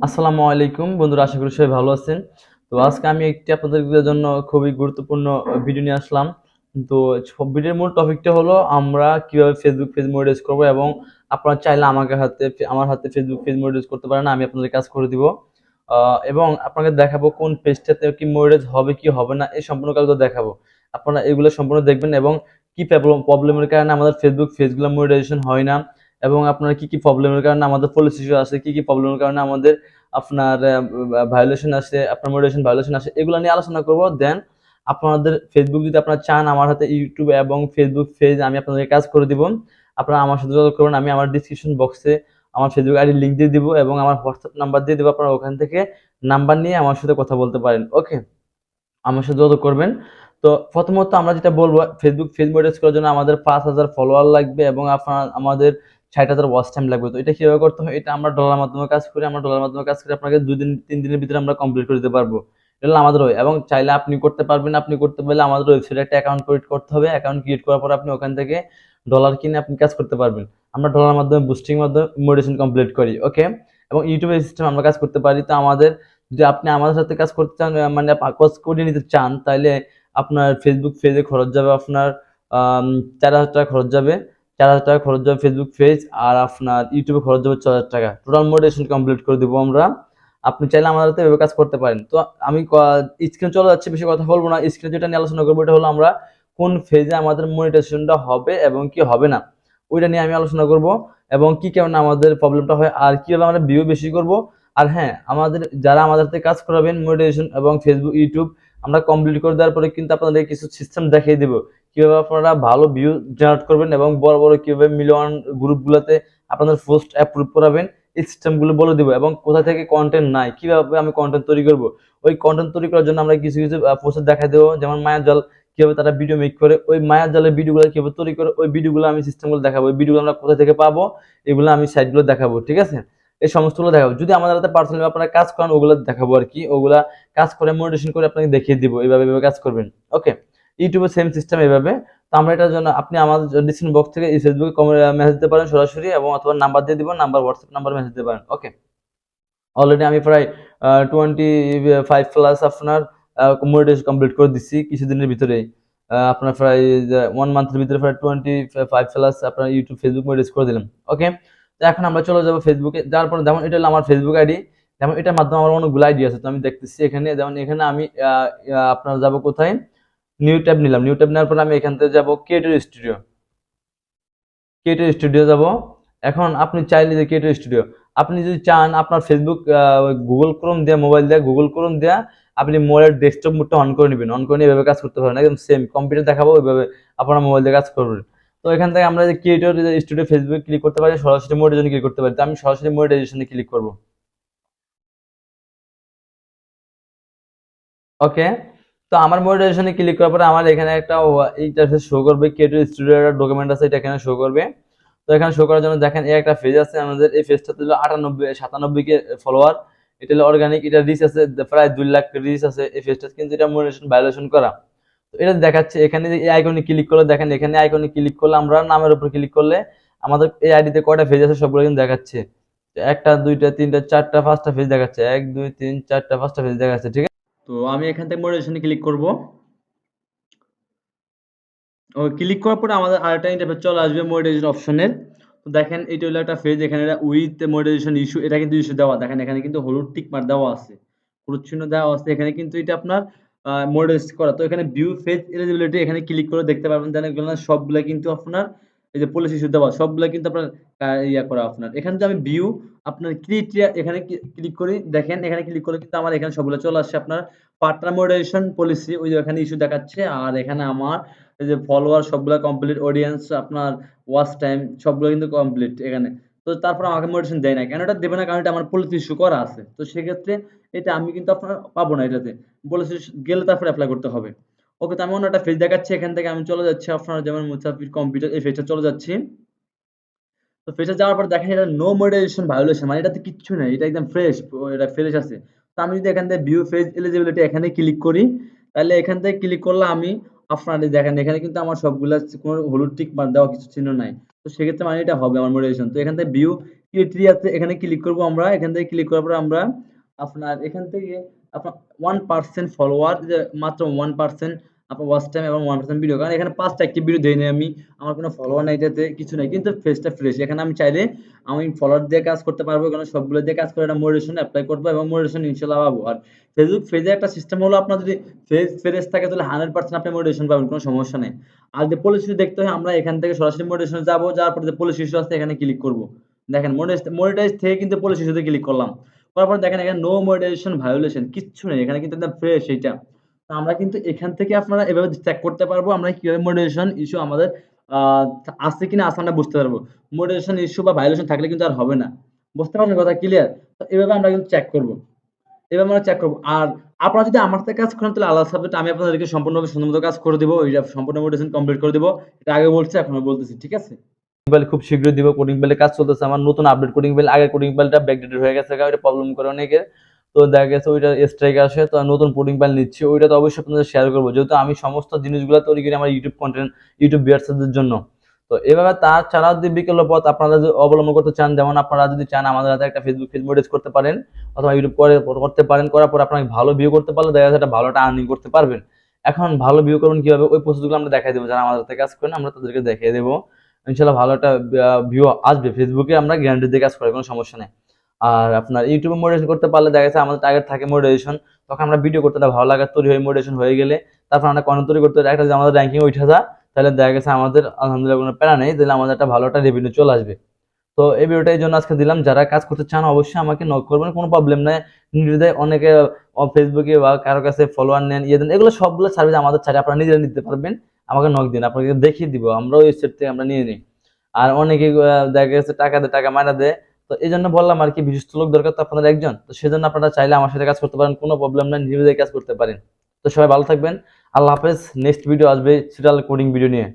আসসালামু আলাইকুম। বন্ধুরা, আশা করি সবাই ভালো আছেন। তো আজকে আমি একটি আপনাদের জন্য খুবই গুরুত্বপূর্ণ ভিডিও নিয়ে আসলাম। তো ভিডিওর মূল টপিকটা হলো, আমরা কীভাবে ফেসবুক পেজ মনিটাইজ করব এবং আপনারা চাইলে আমাকে হাতে, আমার হাতে ফেসবুক পেজ মনিটাইজ করতে পারেন, আমি আপনাদের কাজ করে দিব। এবং আপনাকে দেখাবো কোন পেজটাতে কি মনিটাইজ হবে, কি হবে না, এই সম্পূর্ণ কাজগুলো দেখাবো। আপনারা এগুলো সম্পূর্ণ দেখবেন এবং কি প্রবলেমের কারণে আমাদের ফেসবুক পেজগুলো মনিটাইজেশন হয় না। এবং আপনার কি কি প্রবলেমের কারণে আমাদের পলিসি ইস্যু আছে, কি কি প্রবলেমের কারণে আমাদের আপনার ভায়োলেশন আছে, আপনার মোটিভেশন ভায়োলেশন আছে, এগুলো নিয়ে আলোচনা করব। দেন আপনাদের ফেসবুক যদি আপনারা চান, আমার হাতে ইউটিউব এবং ফেসবুক পেজ আমি আপনাদের কাজ করে দিব। আপনারা আমার সাথে যোগাযোগ করুন, আমি আমার ডিসক্রিপশন বক্সে আমার ফেসবুক আইডি লিঙ্ক দিয়ে দিব এবং আমার হোয়াটসঅ্যাপ নাম্বার দিয়ে দেবো আপনারা ওখান থেকে নাম্বার নিয়ে আমার সাথে কথা বলতে পারেন। ওকে আমার সাথে যোগাযোগ করবেন। তো প্রথমত আমরা যেটা বলব ফেসবুক মনিটাইজ করার জন্য আমাদের পাঁচ হাজার ফলোয়ার লাগবে এবং আপনার, আমাদের ষাট হাজার ওয়াচ টাইম লাগবে। তো এটা কীভাবে করতে হয়? এটা আমরা ডলার মাধ্যমে কাজ করি, আমরা ডলার মাধ্যমে কাজ করে আপনাকে দুই দিন, তিন দিনের ভিতরে আমরা কমপ্লিট করে দিতে পারব। এটা আমাদের ওই এবং চাইলে আপনি করতে পারবেন, আপনি করতে পারলে আমাদের ওয়েবসাইটে একটা অ্যাকাউন্ট ক্রিয়েট করতে হবে। অ্যাকাউন্ট ক্রিয়েট করার পর আপনি ওখান থেকে ডলার কিনে আপনি কাজ করতে পারবেন। আমরা ডলার মাধ্যমে বুস্টিং মাধ্যমে মোটিভেশন কমপ্লিট করি ওকে এবং ইউটিউবের সিস্টেম আমরা কাজ করতে পারি। তো আমাদের যদি আপনি আমাদের সাথে কাজ করতে চান মানে কাজ করে নিতে চান তাহলে আপনার ফেসবুক পেজে খরচ যাবে, আপনার চার হাজার টাকা খরচ যাবে। চার হাজার টাকা খরচ যাবে ফেসবুক পেজ আর আপনার ইউটিউবে খরচ যাবে ছ হাজার টাকা। টোটাল মোটিভেশন কমপ্লিট করে দেবো আমরা। আপনি চাইলে আমাদের হাতে এভাবে কাজ করতে পারেন। তো আমি স্ক্রিন চলে যাচ্ছে, বেশি কথা বলব না। স্ক্রিনে যেটা নিয়ে আলোচনা করব, এটা হলো আমরা কোন ফেজে আমাদের মনিটাইজেশনটা হবে এবং কি হবে না। ওইটা নিয়ে আমি আলোচনা করব এবং কি কারণে আমাদের প্রবলেমটা হয় আর কীভাবে আমরা ভিউ বেশি করব। আর হ্যাঁ আমাদের যারা আমাদের কাজ করাবেন মনিটাইজেশন এবং ফেসবুক ইউটিউব আমরা কমপ্লিট করে দেওয়ার পরে কিন্তু আপনাদের কিছু সিস্টেম দেখিয়ে দেবো। কীভাবে আপনারা ভালো ভিউ জেনারেট করবেন এবং বড় বড় কীভাবে মিলিয়ন গ্রুপগুলোতে আপনাদের পোস্ট অ্যাপ্রুভ করাবেন, এই সিস্টেমগুলো বলে দেবো এবং কোথা থেকে কন্টেন্ট নাই, কীভাবে আমি কন্টেন্ট তৈরি করব, ওই কন্টেন্ট তৈরি করার জন্য আমরা কিছু কিছু পোস্ট দেখা দেবো, যেমন মায়া জল, কীভাবে তারা ভিডিও মেক করে, ওই মায়াজালের ভিডিওগুলো কীভাবে তৈরি করে, ওই ভিডিওগুলো আমি সিস্টেমগুলো দেখাবো, ওই ভিডিওগুলো আমরা কোথা থেকে পাবো, এগুলো আমি সাইটগুলো দেখাবো, ঠিক আছে? এই সমস্তগুলো দেখাবো। যদি আমাদের হাতে পার্সোনালি আপনারা কাজ করেন, ওগুলো দেখাবো আর কি, ওগুলা কাজ করে মোটিভেশন করে আপনাকে দেখিয়ে দিব, এইভাবে কাজ করবেন ওকে ইউটিউবে সেম সিস্টেম এভাবে। তো আমরা এটার জন্য আপনি আমাদের ডিসক্রিপশন বক্স থেকে ফেসবুকে মেসেজ দিতে পারেন সরাসরি এবং অথবা নাম্বার দিয়ে দিব নাম্বার হোয়াটসঅ্যাপ নাম্বার মেসেজ দিতে পারেন। ওকে অলরেডি আমি প্রায় টোয়েন্টি ফাইভ প্লাস আপনার মোটিভেশন কমপ্লিট করে দিচ্ছি কিছুদিনের ভিতরেই। আহ, আপনার প্রায় ওয়ান মান্থের ভিতরে প্রায় টোয়েন্টি ফাইভ প্লাস আপনার ইউটিউব ফেসবুক মোটিভেট করে দিলাম। ওকে তো এখন আমরা চলে যাব ফেসবুকে যাওয়ার পরে যেমন এটা হলো আমার ফেসবুক আইডি যেমন এটার মাধ্যমে আমার অনেকগুলো আইডি আছে। তো আমি দেখতেছি এখানে যেমন এখানে আমি আপনার যাব কোথায়? নিউ ট্যাব নিলাম। নিউ ট্যাব নেওয়ার পর আমি এখান থেকে যাব ক্রিয়েটর স্টুডিও ক্রিয়েটর স্টুডিও যাব। এখন আপনি চাইলে যে ক্রিয়েটর স্টুডিও আপনি যদি চান আপনার ফেসবুক গুগল ক্রোম দেওয়া মোবাইল দেওয়া গুগল ক্রোম দেওয়া আপনি মোবাইলের ডেস্কটপ মোডটা অন করে নেবেন। অন করে নিয়ে এভাবে কাজ করতে পারেন একদম সেম কম্পিউটার দেখাবো, ওইভাবে আপনার মোবাইল দিয়ে কাজ করবেন। তো এখান থেকে আমরা যে ক্রিয়েটর স্টুডিও ফেসবুক ক্লিক করতে পারি, সরাসরি মোডিজনে ক্লিক করতে পারি। তো আমি সরাসরি মোডিটাইজেশনে ক্লিক করব। ওকে তো আমার মোডিটাইজেশনে ক্লিক করার পরে আমার এখানে একটা ইন্টারফেস শো করবে ক্রিয়েটর স্টুডিওর একটা ডকুমেন্ট আছে, এটা এখানে শো করবে। তো এখানে শো করার জন্য দেখেন, এই একটা ফেজ আছে, আমাদের এই ফেজটা হলো আটানব্বই, সাতানব্বই কে ফলোয়ার এটা হলো অর্গানিক এটা রিচ আছে প্রায় দুই লাখ রিচ আছে এই ফেজটা কিন্তু এটা মোডিটেশন ভায়োলেশন করা। তো এটা দেখাচ্ছে, এখানে এই আইকনে ক্লিক করলে দেখেন, এখানে আইকনে ক্লিক করলে আমরা নামের উপর ক্লিক করলে আমাদের এই আইডিতে কয়টা ফেজ আছে সবগুলো কিন্তু দেখাচ্ছে। একটা, দুইটা, তিনটা, চারটা, পাঁচটা ফেজ দেখাচ্ছে। এক, দুই, তিন, চারটা, পাঁচটা ফেজ দেখাচ্ছে, ঠিক আছে? তো আমি এখান থেকে মোডিটেশনে ক্লিক করব। ও ক্লিক করার পরে আমাদের আরেকটা ইন্টারফেস চলে আসবে মোডিটেশন অপশনের তো দেখেন এটা হলো একটা ফেজ এখানে উইথ মোডিটেশন ইস্যু এটা কিন্তু ইস্যু দেওয়া। দেখেন এখানে কিন্তু হলুদ টিক মার দেওয়া আছে, হলুদ চিহ্ন দেওয়া আছে। এখানে কিন্তু এটা আপনার মোডিটেট করা। তো এখানে ভিউ ফেজ এলিজিবিলিটি এখানে ক্লিক করে দেখতে পারবেন। না সবগুলা কিন্তু আপনার এই যে পলিসি ইস্যু দেওয়া সবগুলা কিন্তু আপনার ইয়া করা আপনার। এখানে যে আমি ভিউ আপনার ক্রিয়েটিয়া এখানে ক্লিক করি, দেখেন, এখানে ক্লিক করলে কিন্তু আমার এখানে সবগুলো চলে আসছে আপনার। পার্টনার মোডারেশন পলিসি ওই যে এখানে ইস্যু দেখাচ্ছে, আর এখানে আমার এই যে ফলোয়ার সবগুলা কমপ্লিট অডিয়েন্স আপনার ওয়াচ টাইম সবগুলো কিন্তু কমপ্লিট এখানে। তো তারপর আমাকে মোটিভেশন দেয় না, কেন এটা দেবে না? কারণ এটা আমার পলিসি ইস্যু করা আছে। তো সেক্ষেত্রে এটা আমি কিন্তু আপনার পাবো না এটাতে। পলিসি গেলে তারপরে অ্যাপ্লাই করতে হবে। ওকে, তো আমি অন্য একটা ফেজ দেখাচ্ছি, এখান থেকে আমি চলে যাচ্ছি আপনার যেমন মুসাফির কম্পিউটার এই ফেজটা চলে যাচ্ছি। তো ফেজে যাওয়ার পর দেখেন এটা নো মডিটেশন ভায়োলেশন মানে এটাতে কিচ্ছু নেই, এটা একদম ফ্রেশ এটা ফ্রেশ আছে। তো আমি যদি এখান থেকে ভিউ ফেজ এলিজিবিলিটি এখানে ক্লিক করি, তাহলে এখান থেকে ক্লিক করলে আমি আপনার দেখেন, এখানে কিন্তু আমার সবগুলা কোনো হলুদ টিক মার দেওয়া কিছু চিহ্ন নাই। তো সেক্ষেত্রে মানে এটা হবে আমার মোটিভেশন তো এখান থেকে ভিউ ক্রাইটেরিয়াতে এখানে ক্লিক করব আমরা, এখান থেকে ক্লিক করার পর আমরা আপনার এখান থেকে আপনার ওয়ান পার্সেন্ট ফলোয়ার মাত্র ওয়ান পার্সেন্ট আপনার ওয়াচ টাইম এবং ওয়ান পার্সেন্ট ভিডিও কারণ এখানে পাঁচটা একটি ভিডিও দিই আমি, আমার কোনো ফলোয়ার নাই, এটাতে কিছু নাই। কিন্তু ফেসটা ফ্রেশ এখানে আমি চাইলে আমি ফলোয়ার দিয়ে কাজ করতে পারব, কারণ সবগুলো দিয়ে কাজ করে একটা মোটিভেশন অ্যাপ্লাই করব এবং মোটিভেশন ইনশাল্লাহ পাবো। আর ফেসবুক পেজে একটা সিস্টেম হলো, আপনার যদি ফেস ফ্রেশ থাকে, তাহলে হান্ড্রেড পার্সেন্ট আপনি মোটিভেশন পাবেন, কোনো সমস্যা নেই। আর যে পলিসি দেখতে হয়, আমরা এখান থেকে সরাসরি মোটিভেশন যাব, যাওয়ার পরে যে পলিসি আছে, এখানে ক্লিক করব। দেখেন মনিটাইজ থেকে কিন্তু পলিসি ক্লিক করলাম। করার পর দেখেন এখানে নো মনিটাইজেশন ভায়োলেশন কিচ্ছু নেই, এখানে কিন্তু একদম ফ্রেশ এইটা। তো আমরা কিন্তু এখান থেকে আপনারা এভাবে চেক করতে পারব আমরা কীভাবে মনিটাইজেশন ইস্যু আমাদের আছে কিনা আছে আমরা বুঝতে পারব। মনিটাইজেশন ইস্যু বা ভায়োলেশন থাকলে কিন্তু আর হবে না। বুঝতে পারছেন কথা ক্লিয়ার তো এভাবে আমরা কিন্তু চেক করব। এভাবে আমরা চেক করব। আর আপনারা যদি আমার থেকে কাজ করেন, তাহলে আলাদা সাবজেক্ট আমি আপনাদেরকে সম্পূর্ণভাবে সুন্দর কাজ করে দিব ওইটা সম্পূর্ণ মোটিভেশন কমপ্লিট করে দিব। এটা আগে বলছি, এখন বলতেছি, ঠিক আছে? খুব শীঘ্রই দিব কোডিং ফাইলে কাজ চলতেছে, আমার নতুন আপডেট কোডিং ফাইল আগের কোডিং ফাইলটা ব্যাকডেটেড হয়ে গেছে, কারণ প্রবলেম করে অনেকের তো দেখা গেছে ওইটা স্ট্রাইক আসে, তো নতুন কোডিং ফাইল নিচ্ছি, ওইটা তো অবশ্যই আপনাদের শেয়ার করব, যেহেতু আমি সমস্ত জিনিসগুলো তৈরি করি আমার ইউটিউব কন্টেন্ট ইউটিউব ভিউয়ার্সদের জন্য। তো এভাবে তার ছাড়াও যদি বিকল্প পথ আপনারা যদি অবলম্বন করতে চান, যেমন আপনারা যদি চান আমাদের হাতে একটা ফেসবুক পেজ মডিস করতে পারেন, অথবা ইউটিউব করে, করতে পারেন, করার পর আপনাকে ভালো ভিউ করতে পারলে দেখা যাচ্ছে একটা ভালো একটা আর্নিং করতে পারবেন। এখন ভালো ভিউ করবেন কীভাবে, ওই প্রসেসগুলো আমরা দেখাই দেবো, যারা আমাদের হাতে কাজ করেন, আমরা তাদেরকে দেখিয়ে দেবো। ইনশাল্লাহ ভালো একটা ভিউ আসবে। ফেসবুকে আমরা গ্যারান্টি দিয়ে কাজ করি, কোনো সমস্যা নেই। আর আপনার ইউটিউবে মোটিভেশন করতে পারলে দেখা যাচ্ছে আমাদের টার্গেট থাকে মোটিভেশন তখন আমরা ভিডিও করতে ভালো লাগা তৈরি হয়ে মোটিভেশন হয়ে গেলে। তারপর আমরা কন্টেন্ট তৈরি করতে একটা আমাদের র্যাঙ্কিং উঠে যা তাহলে দেখা গেছে আমাদের, আলহামদুলিল্লাহ কোনো প্যারা নেই, তাহলে আমাদের একটা ভালো একটা রেভিনিউ চলে আসবে। তো এই ভিডিওটা এই জন্য আজকে দিলাম। যারা কাজ করতে চান অবশ্যই আমাকে নক করবেন, কোনো প্রবলেম নেই। নিজেদের অনেকে ফেসবুকে বা কারও কাছে ফলোয়ার নেন ইয়ে দেন, এগুলো সবগুলো সার্ভিস আমাদের ছাড়ে আপনারা নিজেরা নিতে পারবেন। আমাকে নক দিন, আপনাকে দেখিয়ে দিব আমরা ওই সেট থেকে আমরা নিয়ে নিই। আর অনেকে দেখা গেছে টাকা দে টাকা মারা দেয়, তো এই জন্য বললাম আর কি, বিশিষ্ট লোক দরকার তো আপনাদের একজন, তো সেজন্য আপনারা চাইলে আমার সাথে কাজ করতে পারেন, কোনো প্রবলেম নাই, নিজেদের কাজ করতে পারেন। তো সবাই ভালো থাকবেন, আল্লাহ হাফেজ নেক্সট ভিডিও আসবে সিরিয়াল কোডিং ভিডিও নিয়ে।